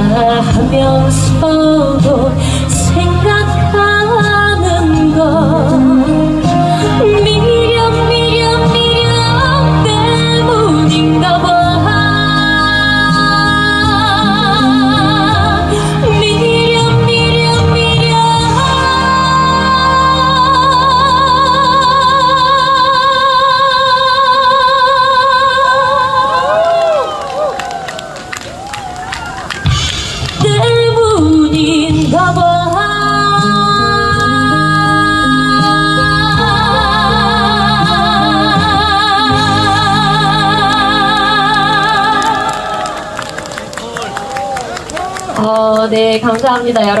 아, 하면서도 어, 네, 감사합니다, 여러분.